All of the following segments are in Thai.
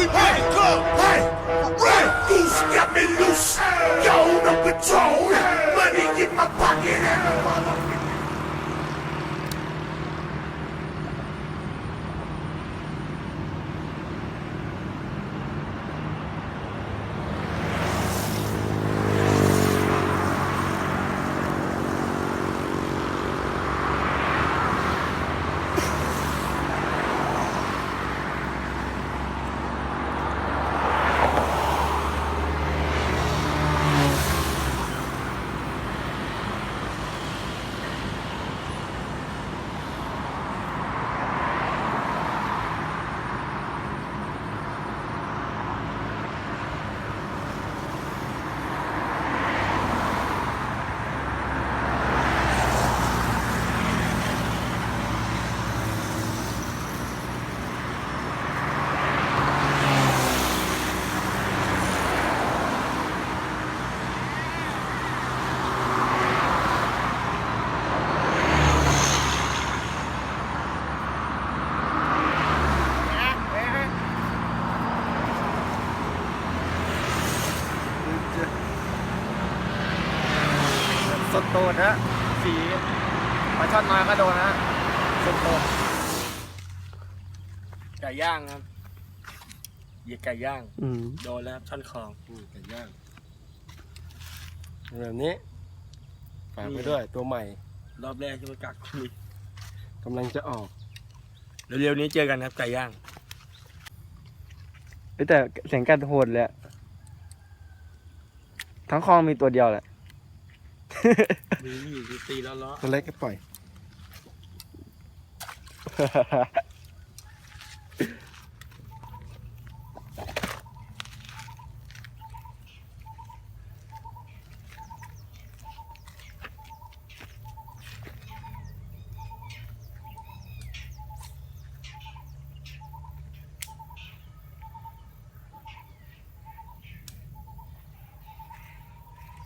we it go. Hey, right. Who's got me loose? Go no control. Money in my pocket and a motherfucker. โตดนะสีปลาช่อนน้อยก็โดนนะสดโตดไก่ย่างครับเหยียดไก่ย่าง อืมโดนแล้วครับช่อนคลองอืมไก่ย่างแบบนี้ฝากไปด้วยตัวใหม่รอบแรกที่มากักคุยกำลังจะออกเร็วๆนี้เจอกันครับไก่ย่าง เอ้ยแต่เสียงกัดโหดเลยอะทั้งคลองมีตัวเดียวแหละ มีอยู่ตีแล้วล้อตัวเล็กก็ปล่อย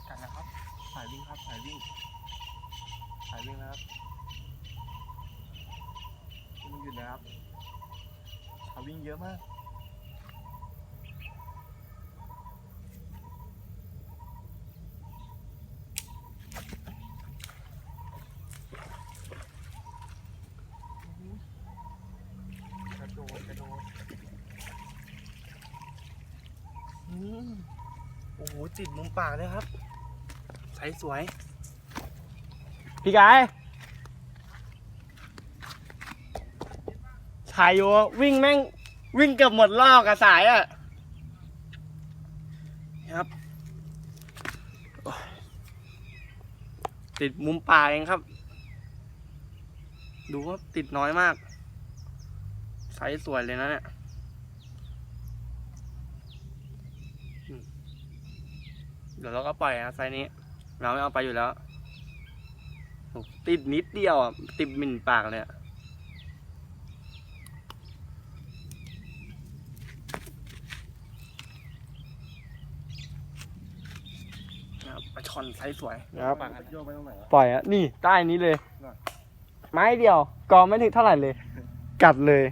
กันนะครับสายวิ่งครับสายวิ่งสายวิ่งนะครับมันอยู่นะครับสายวิ่งเยอะมากกระโดดกระโดดโอ้โหติดมุมปากเลยครับ ใสสวย พี่กายถ่ายอยู่วิ่งแม่งวิ่งเกือบหมดลอกกับสายอะครับ ติดมุมป่าเองครับ ดูว่าติดน้อยมากไซส์สวยเลยนะเนี่ยอืมเดี๋ยวเราก็ปล่อยนะไซส์นี้ เราไม่เอาไปอยู่แล้วโอ้ติดนิดเดียวอะ ติดหมิ่นปากเลยอะนะครับปลาช่อนไซส์สวยนะครับปากโยกไปตรงไหนวะ ปล่อยอะ นี่ใต้นี้เลย น่ะ ไม้เดียว กองไม่ถึงเท่าไหร่เลย กัดเลย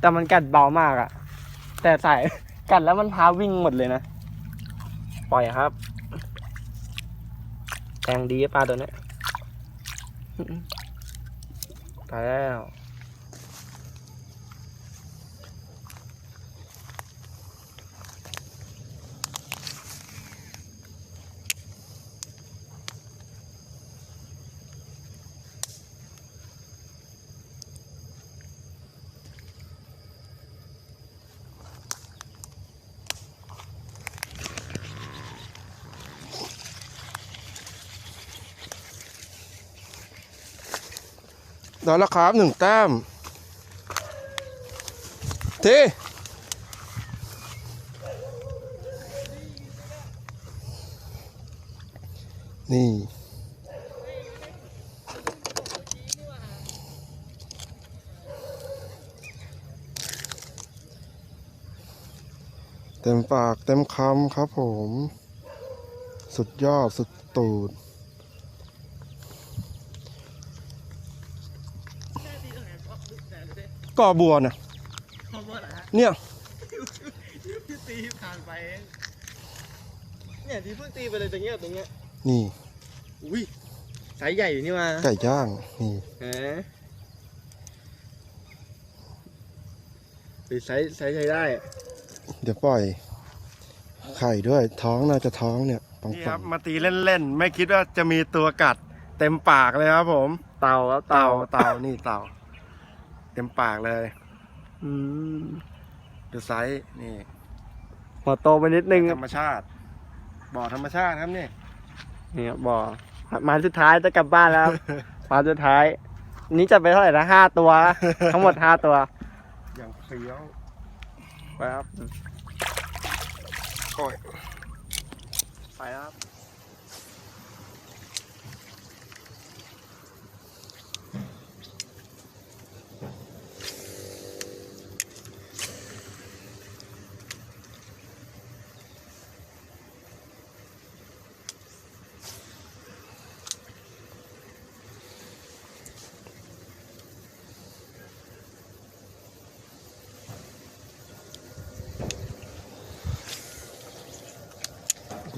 แต่มันกัดเบามากอะ แต่สาย กัดแล้วมันพาวิ่งหมดเลยนะ ปล่อยครับ แทงดีปลาตัวเนี้ยตายแล้ว ได้แล้วครับหนึ่งแต้มทีนี่เต็มปากเต็มคำครับผม สุดยอดสุดตูด ก่อบัวนะเนี่ยพี่ตีผ่านไปเองเนี่ยที่เพิ่งตีไปเลยตรงเนี้ยตรงเนี้ย นี่ อุ้ยสายใหญ่อยู่นี่มาไก่ย่าง นี่เอ๊ะหรือไซส์ไซส์ใช้ได้ เดี๋ยวปล่อย ไข่ด้วยท้องน่าจะท้องเนี่ยปังนี่ปัครับงมาตีเล่นๆ ไม่คิดว่าจะมีตัวกัด เต็มปากเลยครับผม เต่าครับเต่าเต่าเต่านี่เต่า เต็มปากเลย อืมดูไซส์นี่หัวโตไปนิดนึงธรรมชาติ บ่อธรรมชาติครับนี่เนี่ยบ่อมาสุดท้ายจะกลับบ้านแล้วครับมาสุดท้าย นี้จะไปเท่าไหร่นะห้าตัว ทั้งหมดห้าตัว อย่างเฟี้ยวไปครับ โอ้ยไปครับ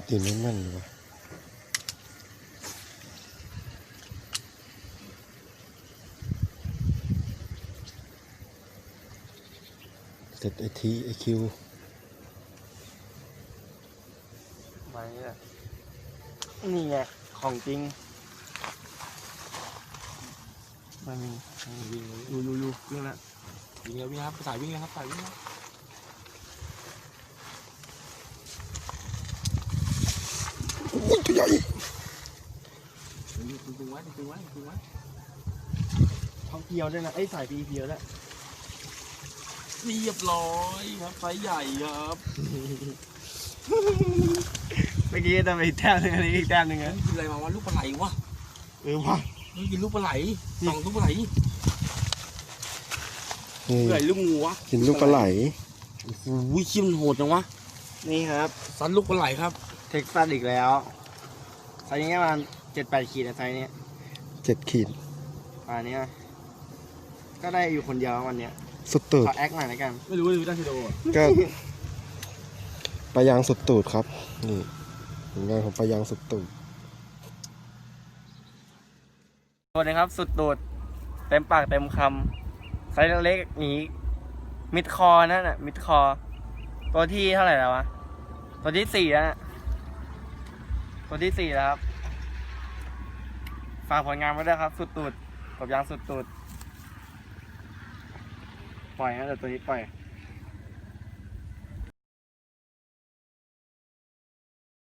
กูตีไม่แม่นเลยวะเสร็จไอทีไอคิวไปเนี่ยนี่ไง ของจริงมันมีวิ่งเลยอยู่อยู่อยู่เรื่งนั้นวิ่งแล้ววิ่งครับสายวิ่งแล้วครับสายวิ่งแล้ว อุ้ยตัวใหญ่ตึงไว้ตึงไว้ตึงไว้ท้องเพียวด้วยนะไอ้สายปีเพียวแล้วเรียบร้อยครับไซส์ใหญ่ครับเมื่อกี้ทำไมอีกแต้มหนึงอันนี้อีกแต้มหนึงเฮ้อะกินอะไรมาวะลูกปลาไหลวะเออว่ะเฮ้ยกินลูกปลาไหลสองลูกปลาไหลนี่เปื่อลูกงูวะกินลูกปลาไหลโอ้โหขี้มันโหดจังวะนี่ครับซันลูกปลาไหลครับ เท็กซัสอีกแล้วไซส์นี้ประมาณเจ็ดแปดขีดนะไซส์นี้เจ็ดขีดประมาณนี้นะก็ได้อยู่คนเดียววันเนี้ยสุดตูด ขอแอคหน่อยแล้วกัน ไม่รู้เลยตั้งชิโดอะก็ ปลายางสุดตูดครับ นี่ผลงานของปลายางสุดตูดตัวนี้ครับ สุดโดดเต็มปากเต็มคำไซส์เล็กๆนี้มิดคอนั่นน่ะมิดคอ ตัวที่เท่าไหร่แล้ววะ ตัวที่สี่แล้วน่ะ ตัวที่สี่แล้วครับ ฝากผลงานไว้ด้วยครับ สุดตูดกบยางสุดตูด ปล่อยนะเดี๋ยวตัวนี้ปล่อย